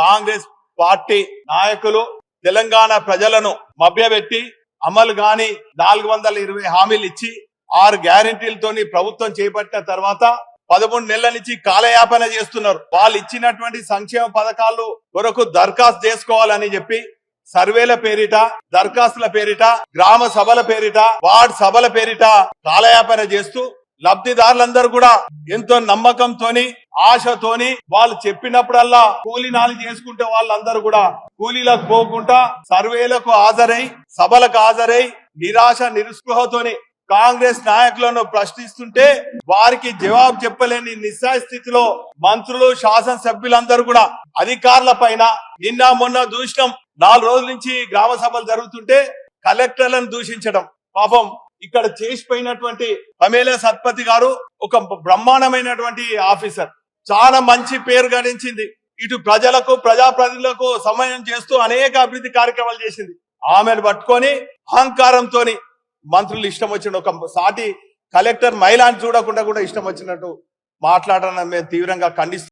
Congress party నాయకులు తెలంగాణ ప్రజలను మభ్యపెట్టి అమలు గాని నాలుగు వందల ఇరవై హామీలు ఇచ్చి ఆరు గ్యారంటీలతోని ప్రభుత్వం చేపట్టిన తర్వాత పదమూడు నెలల నుంచి కాలయాపన చేస్తున్నారు. వాళ్ళు ఇచ్చినటువంటి సంక్షేమ పథకాలు కొరకు దరఖాస్తు చేసుకోవాలని చెప్పి సర్వేల పేరిట దరఖాస్తుల పేరిట గ్రామ సభల పేరిట వార్డ్ సభల పేరిట కాలయాపన చేస్తూ లబ్ధిదారులందరూ కూడా ఎంతో నమ్మకంతోని ఆశతోని వాళ్ళు చెప్పినప్పుడల్లా కూలీ నాలి చేసుకుంటే వాళ్ళందరూ కూడా కూలీలకు పోకుండా సర్వేలకు హాజరై సభలకు హాజరై నిరాశ నిరుస్పృహతోని కాంగ్రెస్ నాయకులను ప్రశ్నిస్తుంటే వారికి జవాబు చెప్పలేని నిస్సాయ స్థితిలో మంత్రులు శాసనసభ్యులందరూ కూడా అధికారుల పైన నిన్న మొన్న దూషణం నాలుగు రోజుల నుంచి గ్రామ సభలు జరుగుతుంటే కలెక్టర్లను దూషించడం. పాపం ఇక్కడ చేసిపోయినటువంటి పమేల సత్పతి గారు ఒక బ్రహ్మాండమైనటువంటి ఆఫీసర్. చాలా మంచి పేరు గడించింది. ఇటు ప్రజలకు ప్రజాప్రతినిధులకు సమయం చేస్తూ అనేక అభివృద్ధి కార్యక్రమాలు చేసింది. ఆమెను పట్టుకొని అహంకారంతో మంత్రులు ఇష్టం వచ్చిన ఒక సాటి కలెక్టర్ మహిళాన్ని చూడకుండా కూడా ఇష్టం వచ్చినట్టు మాట్లాడడం మేము తీవ్రంగా ఖండిస్తున్నాం.